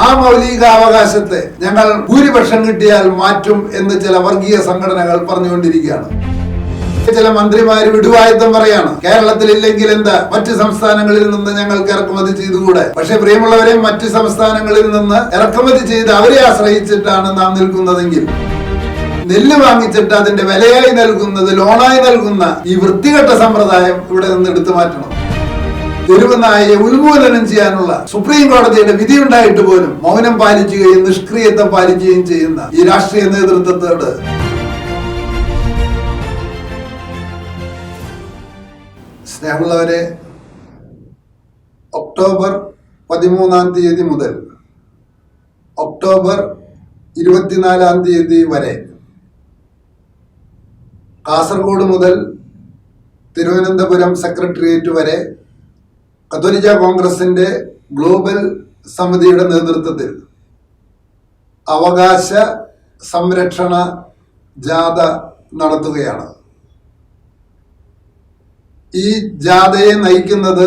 ആ മൗലികാവകാശത്തെ ഞങ്ങൾ ഭൂരിപക്ഷം കിട്ടിയാൽ മാറ്റും എന്ന് ചില വർഗീയ സംഘടനകൾ പറഞ്ഞുകൊണ്ടിരിക്കുകയാണ്. ചില മന്ത്രിമാര് വിടുവായത്വം പറയാണ് കേരളത്തിൽ ഇല്ലെങ്കിൽ എന്താ? മറ്റു സംസ്ഥാനങ്ങളിൽ നിന്ന് ഞങ്ങൾക്ക് ഇറക്കുമതി ചെയ്തുകൂടെ? പക്ഷെ പ്രിയമുള്ളവരെ മറ്റു സംസ്ഥാനങ്ങളിൽ നിന്ന് ഇറക്കുമതി ചെയ്ത് അവരെ ആശ്രയിച്ചിട്ടാണ് നാം നിൽക്കുന്നതെങ്കിൽ നെല്ല് വാങ്ങിച്ചിട്ട് അതിന്റെ വിലയായി നൽകുന്നത് ലോണായി നൽകുന്ന ഈ വൃത്തികെട്ട സമ്പ്രദായം ഇവിടെ നിന്ന് എടുത്തു മാറ്റണം. തെരുവുനായെ ഉന്മൂലനം ചെയ്യാനുള്ള സുപ്രീം കോടതിയുടെ വിധി ഉണ്ടായിട്ട് പോലും മൗനം പാലിക്കുകയും നിഷ്ക്രിയത്വം പാലിക്കുകയും ചെയ്യുന്ന ഈ രാഷ്ട്രീയ നേതൃത്വത്തോട്. സ്നേഹമുള്ളവരെ ഒക്ടോബർ പതിമൂന്നാം തീയതി മുതൽ ഒക്ടോബർ ഇരുപത്തിനാലാം തീയതി വരെ കാസർഗോഡ് മുതൽ തിരുവനന്തപുരം സെക്രട്ടേറിയറ്റ് വരെ കത്തോലിക്ക കോൺഗ്രസിന്റെ ഗ്ലോബൽ സമിതിയുടെ നേതൃത്വത്തിൽ അവകാശ സംരക്ഷണ ജാഥ നടത്തുകയാണ്. ഈ ജാഥയെ നയിക്കുന്നത്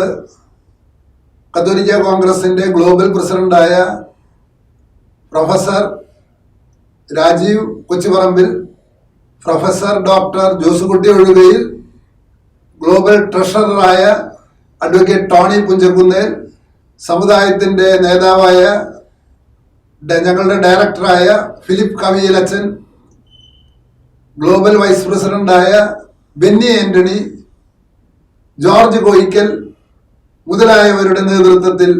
കത്തോലിക്ക കോൺഗ്രസിന്റെ ഗ്ലോബൽ പ്രസിഡന്റായ professor Rajeev Kochuparambil professor doctor Josekutty Ozhukayil global ട്രഷററായ advocate Tony Punchakkunnel സമുദായത്തിന്റെ നേതാവായ ഞങ്ങളുടെ ഡയറക്ടറായ ഫിലിപ്പ് കവിയിലച്ചൻ ഗ്ലോബൽ വൈസ് പ്രസിഡന്റായ ബെന്നി ആന്റണി ജോർജ് കോയിക്കൽ മുതലായവരുടെ നേതൃത്വത്തിൽ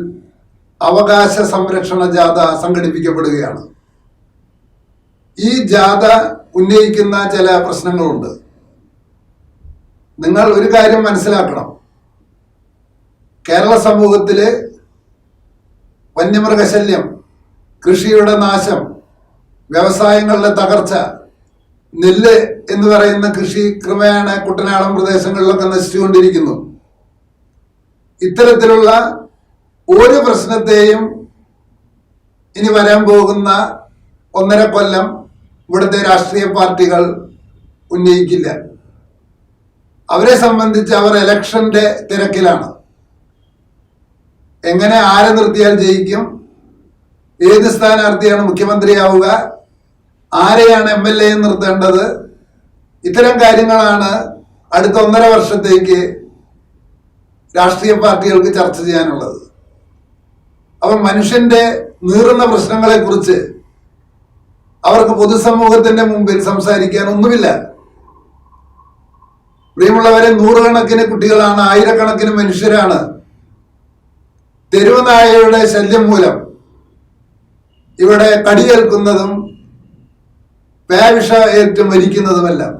അവകാശ സംരക്ഷണ ജാഥ സംഘടിപ്പിക്കപ്പെടുകയാണ്. ഈ ജാഥ ഉന്നയിക്കുന്ന ചില പ്രശ്നങ്ങളുണ്ട്. നിങ്ങൾ ഒരു കാര്യം മനസ്സിലാക്കണം. കേരള സമൂഹത്തിൽ വന്യമൃഗശല്യം കൃഷിയുടെ നാശം വ്യവസായങ്ങളുടെ തകർച്ച നെല്ല് എന്ന് പറയുന്ന കൃഷി ക്രമേണ കുട്ടനാടൻ പ്രദേശങ്ങളിലൊക്കെ നശിച്ചുകൊണ്ടിരിക്കുന്നു. ഇത്തരത്തിലുള്ള ഒരു പ്രശ്നത്തെയും ഇനി വരാൻ പോകുന്ന ഒന്നര കൊല്ലം ഇവിടുത്തെ രാഷ്ട്രീയ പാർട്ടികൾ ഉന്നയിക്കില്ല. അവരെ സംബന്ധിച്ച് അവർ ഇലക്ഷന്റെ തിരക്കിലാണ്. എങ്ങനെ ആരെ നിർത്തിയാൽ ജയിക്കും? ഏത് സ്ഥാനാർത്ഥിയാണ് മുഖ്യമന്ത്രിയാവുക? ആരെയാണ് എം എൽ എ നിർത്തേണ്ടത്? ഇത്തരം കാര്യങ്ങളാണ് അടുത്ത ഒന്നര വർഷത്തേക്ക് രാഷ്ട്രീയ പാർട്ടികൾക്ക് ചർച്ച ചെയ്യാനുള്ളത്. അപ്പം മനുഷ്യന്റെ നീറുന്ന പ്രശ്നങ്ങളെ കുറിച്ച് അവർക്ക് പൊതുസമൂഹത്തിന്റെ മുമ്പിൽ സംസാരിക്കാൻ ഒന്നുമില്ല. പ്രിയമുള്ളവരെ നൂറുകണക്കിന് കുട്ടികളാണ് ആയിരക്കണക്കിന് മനുഷ്യരാണ് തെരുവ് നായയുടെ ശല്യം മൂലം ഇവിടെ കടിയേൽക്കുന്നതും പേവിഷ ഏറ്റ് മരിക്കുന്നതുമെല്ലാം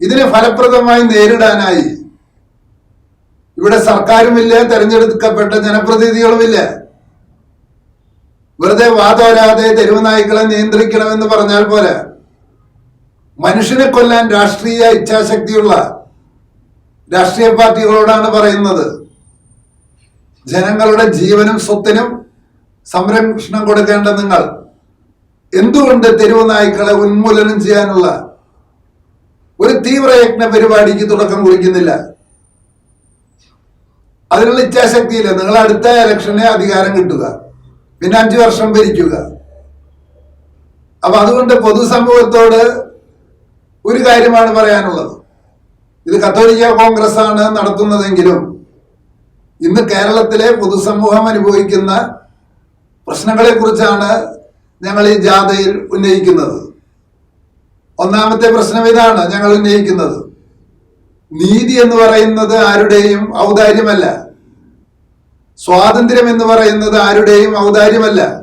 ഇതിനെ ഫലപ്രദമായി നേരിടാനായി ഇവിടെ സർക്കാരുമില്ല തെരഞ്ഞെടുക്കപ്പെട്ട ജനപ്രതിനിധികളുമില്ല. വെറുതെ വാതോരാതെ തെരുവ് നായ്ക്കളെ നിയന്ത്രിക്കണമെന്ന് പറഞ്ഞാൽ പോരാ. മനുഷ്യനെ കൊല്ലാൻ രാഷ്ട്രീയ ഇച്ഛാശക്തിയുള്ള രാഷ്ട്രീയ പാർട്ടികളോടാണ് പറയുന്നത്. ജനങ്ങളുടെ ജീവനും സ്വത്തിനും സംരക്ഷണം കൊടുക്കേണ്ട നിങ്ങൾ എന്തുകൊണ്ട് തെരുവ് നായ്ക്കളെ ഉന്മൂലനം ചെയ്യാനുള്ള ഒരു തീവ്രയജ്ഞ പരിപാടിക്ക് തുടക്കം കുറിക്കുന്നില്ല? അതിനുള്ള ഇച്ഛാശക്തിയില്ല. നിങ്ങൾ അടുത്ത ഇലക്ഷനെ അധികാരം കിട്ടുക. പിന്നെ അഞ്ചു വർഷം ഭരിക്കുക. അപ്പൊ അതുകൊണ്ട് പൊതുസമൂഹത്തോട് ഒരു കാര്യമാണ് പറയാനുള്ളത്. ഇത് കത്തോലിക്ക കോൺഗ്രസ് ആണ് നടത്തുന്നതെങ്കിലും ഇന്ന് കേരളത്തിലെ പൊതുസമൂഹം അനുഭവിക്കുന്ന പ്രശ്നങ്ങളെ കുറിച്ചാണ് ഞങ്ങൾ ഈ ജാഥയിൽ ഉന്നയിക്കുന്നത്. ഒന്നാമത്തെ പ്രശ്നം ഇതാണ് ഞങ്ങൾ ഉന്നയിക്കുന്നത്. നീതി എന്ന് പറയുന്നത് ആരുടെയും ഔദാര്യമല്ല. സ്വാതന്ത്ര്യം എന്ന് പറയുന്നത് ആരുടെയും ഔദാര്യമല്ല.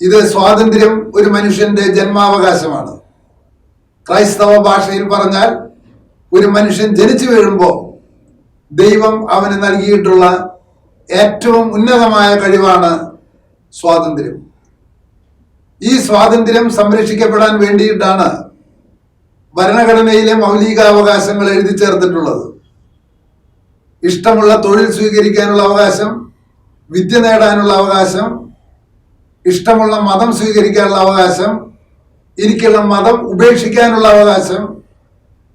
ഇത് സ്വാതന്ത്ര്യം ഒരു മനുഷ്യന്റെ ജന്മാവകാശമാണ്. ക്രൈസ്തവ ഭാഷയിൽ പറഞ്ഞാൽ ഒരു മനുഷ്യൻ ജനിച്ചു വീഴുമ്പോൾ ദൈവം അവന് നൽകിയിട്ടുള്ള ഏറ്റവും ഉന്നതമായ കഴിവാണ് സ്വാതന്ത്ര്യം. ഈ സ്വാതന്ത്ര്യം സംരക്ഷിക്കപ്പെടാൻ വേണ്ടിയിട്ടാണ് ഭരണഘടനയിലെ മൗലികാവകാശങ്ങൾ എഴുതി ചേർത്തിട്ടുള്ളത്. ഇഷ്ടമുള്ള തൊഴിൽ സ്വീകരിക്കാനുള്ള അവകാശം വിദ്യ നേടാനുള്ള അവകാശം ഇഷ്ടമുള്ള മതം സ്വീകരിക്കാനുള്ള അവകാശം എനിക്കുള്ള മതം ഉപേക്ഷിക്കാനുള്ള അവകാശം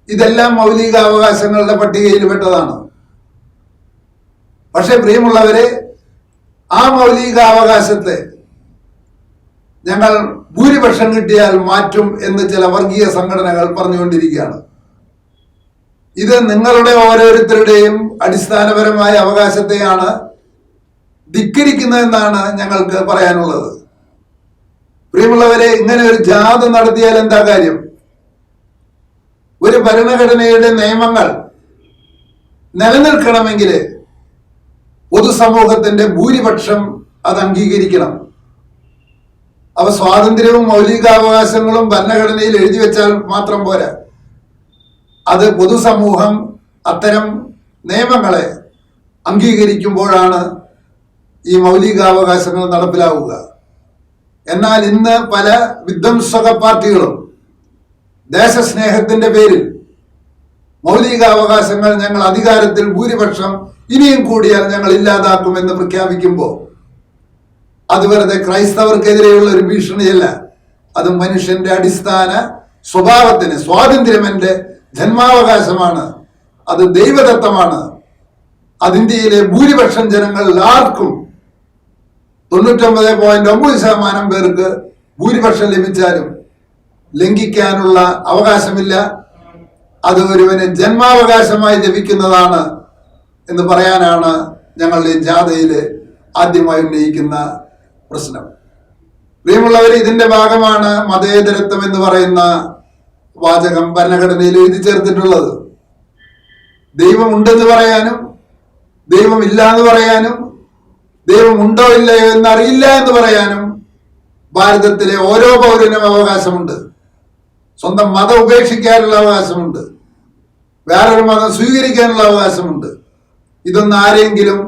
ഇതെല്ലാം മൗലികാവകാശങ്ങളുടെ പട്ടികയിൽ പെട്ടതാണ്. പക്ഷെ പ്രിയമുള്ളവരെ ആ മൗലികാവകാശത്തെ ഞങ്ങൾ ഭൂരിപക്ഷം കിട്ടിയാൽ മാറ്റും എന്ന് ചില വർഗീയ സംഘടനകൾ പറഞ്ഞുകൊണ്ടിരിക്കുകയാണ്. ഇത് നിങ്ങളുടെ ഓരോരുത്തരുടെയും അടിസ്ഥാനപരമായ അവകാശത്തെയാണ് ധിക്കരിക്കുന്നതെന്നാണ് ഞങ്ങൾക്ക് പറയാനുള്ളത്. പ്രിയമുള്ളവരെ ഇങ്ങനെ ഒരു ജാഥ നടത്തിയാൽ എന്താ കാര്യം? ഒരു ഭരണഘടനയുടെ നിയമങ്ങൾ നിലനിൽക്കണമെങ്കിൽ പൊതുസമൂഹത്തിന്റെ ഭൂരിപക്ഷം അത് അംഗീകരിക്കണം. അവ സ്വാതന്ത്ര്യവും മൗലികാവകാശങ്ങളും ഭരണഘടനയിൽ എഴുതി വെച്ചാൽ മാത്രം പോരാ. അത് പൊതുസമൂഹം അത്തരം നിയമങ്ങളെ അംഗീകരിക്കുമ്പോഴാണ് ഈ മൗലികാവകാശങ്ങൾ നടപ്പിലാവുക. എന്നാൽ ഇന്ന് പല വിധ്വംസക പാർട്ടികളും ദേശസ്നേഹത്തിന്റെ പേരിൽ മൗലികാവകാശങ്ങൾ ഞങ്ങൾ അധികാരത്തിൽ ഭൂരിപക്ഷം ഇനിയും കൂടിയാൽ ഞങ്ങൾ ഇല്ലാതാക്കുമെന്ന് പ്രഖ്യാപിക്കുമ്പോൾ അത് വെറുതെ ക്രൈസ്തവർക്കെതിരെയുള്ള ഒരു ഭീഷണിയല്ല. അത് മനുഷ്യന്റെ അടിസ്ഥാന സ്വഭാവത്തിന് സ്വാതന്ത്ര്യം എന്റെ ജന്മാവകാശമാണ്. അത് ദൈവദത്തമാണ് അത് ഇന്ത്യയിലെ ഭൂരിപക്ഷം ജനങ്ങളിൽ ആർക്കും തൊണ്ണൂറ്റൊമ്പത് പോയിന്റ് ഒമ്പത് ശതമാനം പേർക്ക് ഭൂരിപക്ഷം ലഭിച്ചാലും ലംഘിക്കാനുള്ള അവകാശമില്ല. അത് ഒരുവന് ജന്മാവകാശമായി ലഭിക്കുന്നതാണ് എന്ന് പറയാനാണ് ഞങ്ങളുടെ ജാഥയിൽ ആദ്യമായി ഉന്നയിക്കുന്ന പ്രശ്നം. പ്രിയമുള്ളവർ ഇതിന്റെ ഭാഗമാണ് മതേതരത്വം എന്ന് പറയുന്ന വാചകം ഭരണഘടനയിൽ എഴുതി ചേർത്തിട്ടുള്ളത്. ദൈവം ഉണ്ടെന്ന് പറയാനും ദൈവം ഇല്ല എന്ന് പറയാനും ദൈവം ഉണ്ടോ ഇല്ലയോ എന്ന് അറിയില്ല എന്ന് പറയാനും ഭാരതത്തിലെ ഓരോ പൗരനും അവകാശമുണ്ട്. സ്വന്തം മതം ഉപേക്ഷിക്കാനുള്ള അവകാശമുണ്ട്. വേറൊരു മതം സ്വീകരിക്കാനുള്ള അവകാശമുണ്ട്. ഇതൊന്നും ആരെങ്കിലും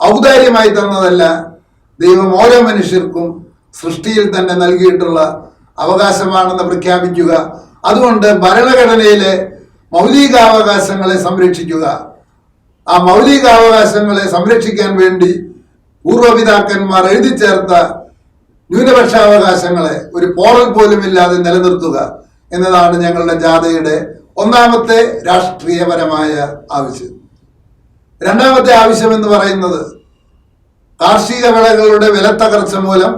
ഔദാര്യമായി തന്നതല്ല ദൈവം ഓരോ മനുഷ്യർക്കും സൃഷ്ടിയിൽ തന്നെ നൽകിയിട്ടുള്ള അവകാശമാണെന്ന് പ്രഖ്യാപിക്കുക. അതുകൊണ്ട് ഭരണഘടനയിലെ മൗലികാവകാശങ്ങളെ സംരക്ഷിക്കുക. ആ മൗലികാവകാശങ്ങളെ സംരക്ഷിക്കാൻ വേണ്ടി പൂർവപിതാക്കന്മാർ എഴുതി ചേർത്ത ന്യൂനപക്ഷാവകാശങ്ങളെ ഒരു പോറൽ പോലും ഇല്ലാതെ നിലനിർത്തുക എന്നതാണ് ഞങ്ങളുടെ ജാഥയുടെ ഒന്നാമത്തെ രാഷ്ട്രീയപരമായ ആവശ്യം. രണ്ടാമത്തെ ആവശ്യം എന്ന് പറയുന്നത് കാർഷിക വിളകളുടെ വില വിലത്തകർച്ച മൂലം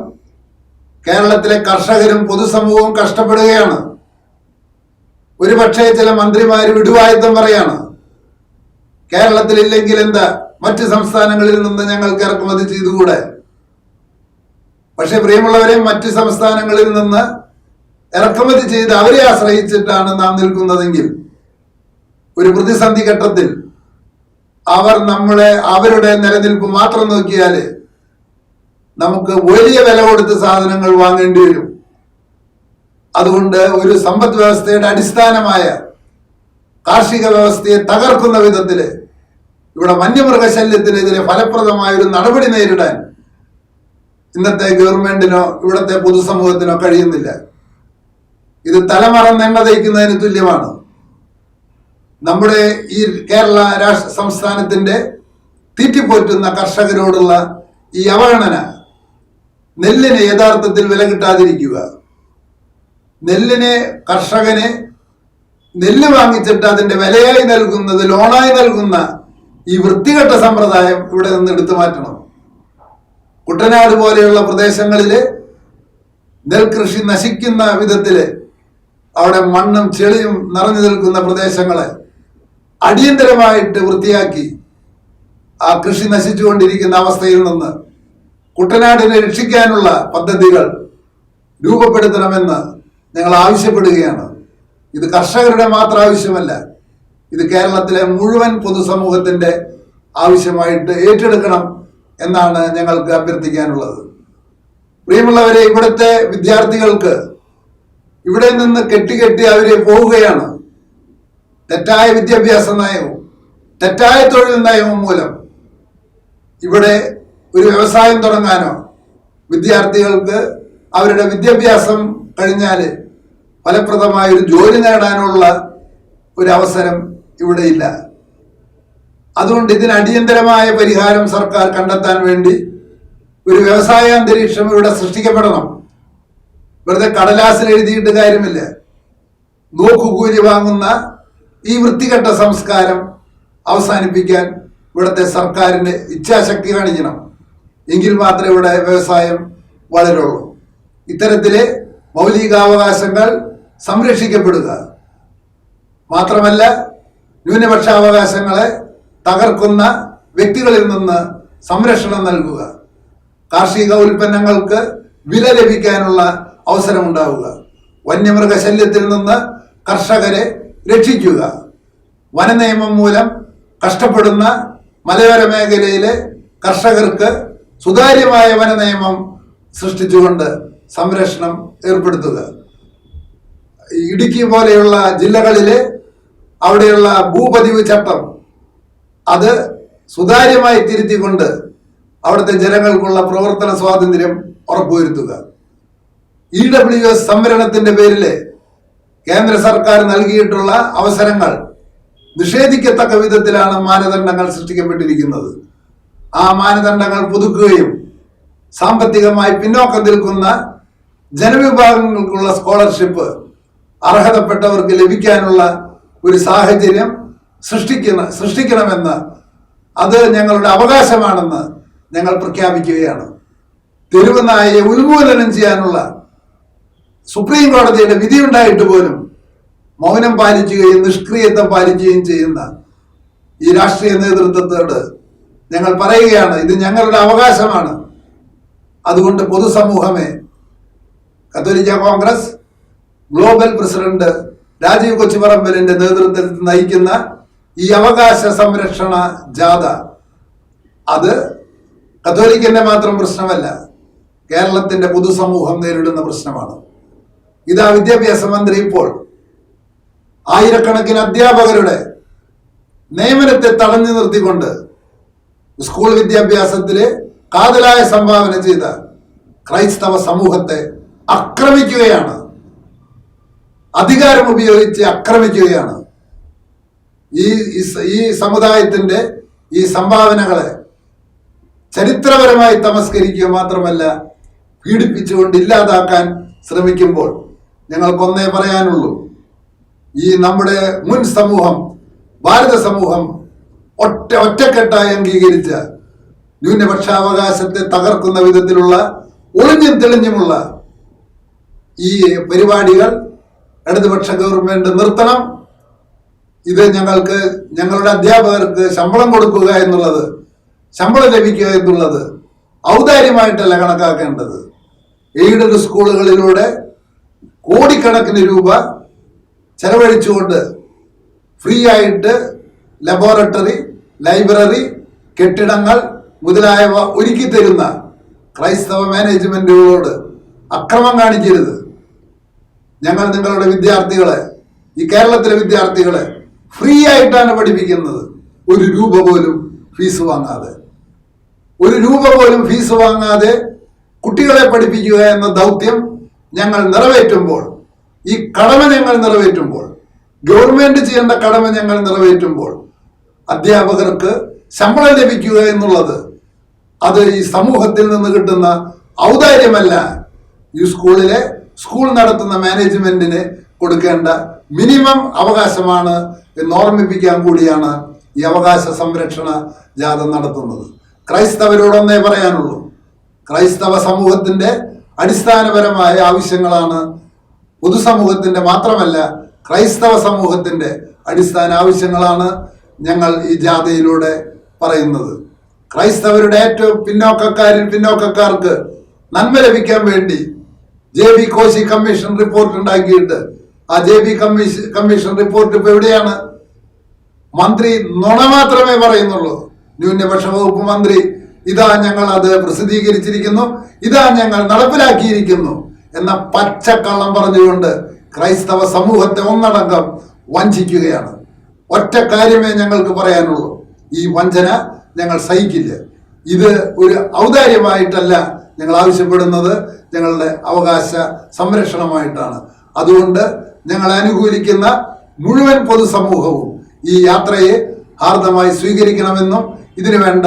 കേരളത്തിലെ കർഷകരും പൊതുസമൂഹവും കഷ്ടപ്പെടുകയാണ്. ഒരുപക്ഷെ ചില മന്ത്രിമാർ വിടുവായുധം പറയാണ് കേരളത്തിൽ ഇല്ലെങ്കിൽ എന്താ മറ്റ് സംസ്ഥാനങ്ങളിൽ നിന്ന് ഞങ്ങൾക്ക് ഇറക്കുമതി ചെയ്തുകൂടെ? പക്ഷെ പ്രിയമുള്ളവരെ മറ്റ് സംസ്ഥാനങ്ങളിൽ നിന്ന് ഇറക്കുമതി ചെയ്ത് അവരെ ആശ്രയിച്ചിട്ടാണ് നാം നിൽക്കുന്നതെങ്കിൽ ഒരു പ്രതിസന്ധി ഘട്ടത്തിൽ അവർ നമ്മളെ അവരുടെ നിലനിൽപ്പ് മാത്രം നോക്കിയാൽ നമുക്ക് വലിയ വില കൊടുത്ത് സാധനങ്ങൾ വാങ്ങേണ്ടി വരും. അതുകൊണ്ട് ഒരു സമ്പദ് വ്യവസ്ഥയുടെ അടിസ്ഥാനമായ കാർഷിക വ്യവസ്ഥയെ തകർക്കുന്ന വിധത്തിൽ ഇവിടെ വന്യമൃഗശല്യത്തിനെതിരെ ഫലപ്രദമായ ഒരു നടപടി നേരിടാൻ ഇന്നത്തെ ഗവൺമെന്റിനോ ഇവിടത്തെ പൊതുസമൂഹത്തിനോ കഴിയുന്നില്ല. ഇത് തലമറന്നെണ്ണ തയ്ക്കുന്നതിന് തുല്യമാണ്. നമ്മുടെ ഈ കേരള രാഷ്ട്ര സംസ്ഥാനത്തിന്റെ തീറ്റിപ്പോറ്റുന്ന കർഷകരോടുള്ള ഈ അവഗണന നെല്ലിന് യഥാർത്ഥത്തിൽ വില കിട്ടാതിരിക്കുക. നെല്ലിനെ കർഷകന് നെല്ല് വാങ്ങിച്ചിട്ട് അതിന്റെ വിലയായി നൽകുന്നത് ലോണായി നൽകുന്ന ഈ വൃത്തികെട്ട സമ്പ്രദായം ഇവിടെ നിന്ന് എടുത്തു മാറ്റണം. കുട്ടനാട് പോലെയുള്ള പ്രദേശങ്ങളിൽ നെൽകൃഷി നശിക്കുന്ന വിധത്തിൽ അവിടെ മണ്ണും ചെളിയും നിറഞ്ഞു നിൽക്കുന്ന പ്രദേശങ്ങളെ അടിയന്തരമായിട്ട് വൃത്തിയാക്കി ആ കൃഷി നശിച്ചുകൊണ്ടിരിക്കുന്ന അവസ്ഥയിൽ നിന്ന് കുട്ടനാടിനെ രക്ഷിക്കാനുള്ള പദ്ധതികൾ രൂപപ്പെടുത്തണമെന്ന് ഞങ്ങൾ ആവശ്യപ്പെടുകയാണ്. ഇത് കർഷകരുടെ മാത്രം ആവശ്യമല്ല ഇത് കേരളത്തിലെ മുഴുവൻ പൊതുസമൂഹത്തിന്റെ ആവശ്യമായിട്ട് ഏറ്റെടുക്കണം എന്നാണ് ഞങ്ങൾക്ക് അഭ്യർത്ഥിക്കാനുള്ളത്. പ്രിയമുള്ളവരെ ഇവിടുത്തെ വിദ്യാർത്ഥികൾക്ക് ഇവിടെ നിന്ന് കെട്ടിക്കെട്ടി അവരെ പോവുകയാണ്. തെറ്റായ വിദ്യാഭ്യാസ നയവും തെറ്റായ തൊഴിൽ നയവും മൂലം ഇവിടെ ഒരു വ്യവസായം തുടങ്ങാനോ വിദ്യാർത്ഥികൾക്ക് അവരുടെ വിദ്യാഭ്യാസം കഴിഞ്ഞാൽ ഫലപ്രദമായ ഒരു ജോലി നേടാനുള്ള ഒരു അവസരം ഇവിടെയില്ല അതുകൊണ്ട് ഇതിന് അടിയന്തരമായ പരിഹാരം സർക്കാർ കണ്ടെത്താൻ വേണ്ടി ഒരു വ്യവസായ അന്തരീക്ഷം ഇവിടെ സൃഷ്ടിക്കപ്പെടണം. വെറുതെ കടലാസിൽ എഴുതിയിട്ട് കാര്യമില്ല. നോക്കുകൂലി വാങ്ങുന്ന ഈ വൃത്തികെട്ട സംസ്കാരം അവസാനിപ്പിക്കാൻ ഇവിടുത്തെ സർക്കാരിന് ഇച്ഛാശക്തി കാണിക്കണം. എങ്കിൽ മാത്രമേ ഇവിടെ വ്യവസായം വളരുള്ളൂ. ഇത്തരത്തിലെ മൗലികാവകാശങ്ങൾ സംരക്ഷിക്കപ്പെടുക. മാത്രമല്ല ന്യൂനപക്ഷ അവകാശങ്ങളെ തകർക്കുന്ന വ്യക്തികളിൽ നിന്ന് സംരക്ഷണം നൽകുക. കാർഷിക ഉൽപ്പന്നങ്ങൾക്ക് വില ലഭിക്കാനുള്ള അവസരമുണ്ടാവുക. വന്യമൃഗശല്യത്തിൽ നിന്ന് കർഷകരെ രക്ഷിക്കുക. വനനിയമം മൂലം കഷ്ടപ്പെടുന്ന മലയോര മേഖലയിലെ കർഷകർക്ക് സുതാര്യമായ വനനിയമം സൃഷ്ടിച്ചുകൊണ്ട് സംരക്ഷണം ഏർപ്പെടുത്തുക. ഇടുക്കി പോലെയുള്ള ജില്ലകളിലെ അവിടെയുള്ള ഭൂപതിവ് ചട്ടം അത് സുതാര്യമായി തിരുത്തിക്കൊണ്ട് അവിടുത്തെ ജനങ്ങൾക്കുള്ള പ്രവർത്തന സ്വാതന്ത്ര്യം ഉറപ്പുവരുത്തുക. ഇ ഡബ്ല്യു എസ് സംവരണത്തിന്റെ പേരിൽ കേന്ദ്ര സർക്കാർ നൽകിയിട്ടുള്ള അവസരങ്ങൾ നിഷേധിക്കത്തക്ക വിധത്തിലാണ് മാനദണ്ഡങ്ങൾ സൃഷ്ടിക്കപ്പെട്ടിരിക്കുന്നത്. ആ മാനദണ്ഡങ്ങൾ പുതുക്കുകയും സാമ്പത്തികമായി പിന്നോക്കം നിൽക്കുന്ന ജനവിഭാഗങ്ങൾക്കുള്ള സ്കോളർഷിപ്പ് അർഹതപ്പെട്ടവർക്ക് ലഭിക്കാനുള്ള ഒരു സാഹചര്യം സൃഷ്ടിക്കണം സൃഷ്ടിക്കണമെന്ന് അത് ഞങ്ങളുടെ അവകാശമാണെന്ന് ഞങ്ങൾ പ്രഖ്യാപിക്കുകയാണ്. തെരുവ് നായയെ ഉന്മൂലനം ചെയ്യാനുള്ള സുപ്രീം കോടതിയുടെ വിധിയുണ്ടായിട്ട് പോലും മൗനം പാലിക്കുകയും നിഷ്ക്രിയത്വം പാലിക്കുകയും ചെയ്യുന്ന ഈ രാഷ്ട്രീയ നേതൃത്വത്തോട് ഞങ്ങൾ പറയുകയാണ് ഇത് ഞങ്ങളുടെ അവകാശമാണ്. അതുകൊണ്ട് പൊതുസമൂഹമേ കത്തോലിക്ക കോൺഗ്രസ് ഗ്ലോബൽ പ്രസിഡന്റ് രാജീവ് കൊച്ചുപറമ്പലിന്റെ നേതൃത്വത്തിൽ നയിക്കുന്ന ഈ അവകാശ സംരക്ഷണ ജാഥ അത് കത്തോലിക്കന്റെ മാത്രം പ്രശ്നമല്ല കേരളത്തിന്റെ പൊതുസമൂഹം നേരിടുന്ന പ്രശ്നമാണ്. ഇതാ വിദ്യാഭ്യാസ മന്ത്രി ഇപ്പോൾ ആയിരക്കണക്കിന് അധ്യാപകരുടെ നിയമനത്തെ തടഞ്ഞു നിർത്തിക്കൊണ്ട് സ്കൂൾ വിദ്യാഭ്യാസത്തിൽ കാതലായ സംഭാവന ചെയ്ത ക്രൈസ്തവ സമൂഹത്തെ ആക്രമിക്കുകയാണ്. അധികാരം ഉപയോഗിച്ച് ആക്രമിക്കുകയാണ്. ഈ ഈ സമുദായത്തിന്റെ ഈ സംഭാവനകളെ ചരിത്രപരമായി തമസ്കരിക്കുക മാത്രമല്ല പീഡിപ്പിച്ചുകൊണ്ട് ഇല്ലാതാക്കാൻ ശ്രമിക്കുമ്പോൾ ഞങ്ങൾക്കൊന്നേ പറയാനുള്ളൂ. ഈ നമ്മുടെ മുൻ സമൂഹം ഭാരത സമൂഹം ഒറ്റ ഒറ്റക്കെട്ടായി അംഗീകരിച്ച ന്യൂനപക്ഷാവകാശത്തെ തകർക്കുന്ന വിധത്തിലുള്ള ഒളിഞ്ഞും തെളിഞ്ഞുമുള്ള ഈ പരിപാടികൾ ഇടതുപക്ഷ ഗവൺമെന്റ് നിർത്തണം. ഇത് ഞങ്ങൾക്ക് ഞങ്ങളുടെ അധ്യാപകർക്ക് ശമ്പളം കൊടുക്കുക എന്നുള്ളത് ശമ്പളം ലഭിക്കുക എന്നുള്ളത് ഔദാര്യമായിട്ടല്ല കണക്കാക്കേണ്ടത്. എയ്ഡഡ് സ്കൂളുകളിലൂടെ കോടിക്കണക്കിന് രൂപ ചെലവഴിച്ചുകൊണ്ട് ഫ്രീ ആയിട്ട് ലബോറട്ടറി ലൈബ്രറി കെട്ടിടങ്ങൾ മുതലായവ ഒരുക്കി തരുന്ന ക്രൈസ്തവ മാനേജ്മെന്റുകളോട് അക്രമം കാണിക്കരുത്. ഞങ്ങൾ നിങ്ങളുടെ വിദ്യാർത്ഥികളെ ഈ കേരളത്തിലെ വിദ്യാർത്ഥികളെ ഫ്രീ ആയിട്ടാണ് പഠിപ്പിക്കുന്നത്. ഒരു രൂപ പോലും ഫീസ് വാങ്ങാതെ. ഒരു രൂപ പോലും ഫീസ് വാങ്ങാതെ കുട്ടികളെ പഠിപ്പിക്കുക എന്ന ദൗത്യം ഞങ്ങൾ നിറവേറ്റുമ്പോൾ ഈ കടമ ഞങ്ങൾ നിറവേറ്റുമ്പോൾ ഗവൺമെന്റ് ചെയ്യേണ്ട കടമ ഞങ്ങൾ നിറവേറ്റുമ്പോൾ അധ്യാപകർക്ക് ശമ്പളം ലഭിക്കുക എന്നുള്ളത് അത് ഈ സമൂഹത്തിൽ നിന്ന് കിട്ടുന്ന ഔദാര്യമല്ല. ഈ സ്കൂളിലെ സ്കൂൾ നടത്തുന്ന മാനേജ്മെന്റിന് കൊടുക്കേണ്ട മിനിമം അവകാശമാണ് എന്ന് ഓർമ്മിപ്പിക്കാൻ കൂടിയാണ് ഈ അവകാശ സംരക്ഷണ ജാഥ നടത്തുന്നത്. ക്രൈസ്തവരോടൊന്നേ പറയാനുള്ളൂ. ക്രൈസ്തവ സമൂഹത്തിന്റെ അടിസ്ഥാനപരമായ ആവശ്യങ്ങളാണ് പൊതുസമൂഹത്തിന്റെ മാത്രമല്ല ക്രൈസ്തവ സമൂഹത്തിന്റെ അടിസ്ഥാന ആവശ്യങ്ങളാണ് ഞങ്ങൾ ഈ ജാഥയിലൂടെ പറയുന്നത്. ക്രൈസ്തവരുടെ ഏറ്റവും പിന്നോക്കക്കാരിൽ പിന്നോക്കക്കാർക്ക് നന്മ ലഭിക്കാൻ വേണ്ടി J B Koshy commission report ഉണ്ടാക്കിയിട്ട് ആ J B commission commission report ഇപ്പൊ എവിടെയാണ്? മന്ത്രി നുണ മാത്രമേ പറയുന്നുള്ളൂ. ന്യൂനപക്ഷ വകുപ്പ് മന്ത്രി ഇതാ ഞങ്ങൾ അത് പ്രസിദ്ധീകരിച്ചിരിക്കുന്നു ഇതാ ഞങ്ങൾ നടപ്പിലാക്കിയിരിക്കുന്നു. എന്ന പച്ചക്കള്ളം പറഞ്ഞുകൊണ്ട് ക്രൈസ്തവ സമൂഹത്തെ ഒന്നടങ്കം വഞ്ചിക്കുകയാണ്. ഒറ്റ കാര്യമേ ഞങ്ങൾക്ക് പറയാനുള്ളൂ. ഈ വഞ്ചന ഞങ്ങൾ സഹിക്കില്ല. ഇത് ഒരു ഔദാര്യമായിട്ടല്ല ഞങ്ങൾ ആവശ്യപ്പെടുന്നത്. ഞങ്ങളുടെ അവകാശ സംരക്ഷണമായിട്ടാണ്. അതുകൊണ്ട് ഞങ്ങൾ അനുകൂലിക്കുന്ന മുഴുവൻ പൊതുസമൂഹവും ഈ യാത്രയെ ഹാർദമായി സ്വീകരിക്കണമെന്നും ഇതിനു വേണ്ട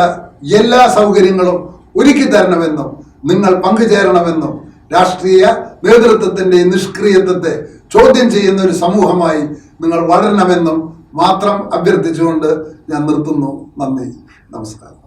എല്ലാ സൗകര്യങ്ങളും ഒരുക്കി തരണമെന്നും നിങ്ങൾ പങ്കുചേരണമെന്നും രാഷ്ട്രീയ നേതൃത്വത്തിന്റെ നിഷ്ക്രിയത്വത്തെ ചോദ്യം ചെയ്യുന്ന ഒരു സമൂഹമായി നിങ്ങൾ വളരണമെന്നും മാത്രം അഭ്യർത്ഥിച്ചുകൊണ്ട് ഞാൻ നിർത്തുന്നു. നന്ദി. നമസ്കാരം.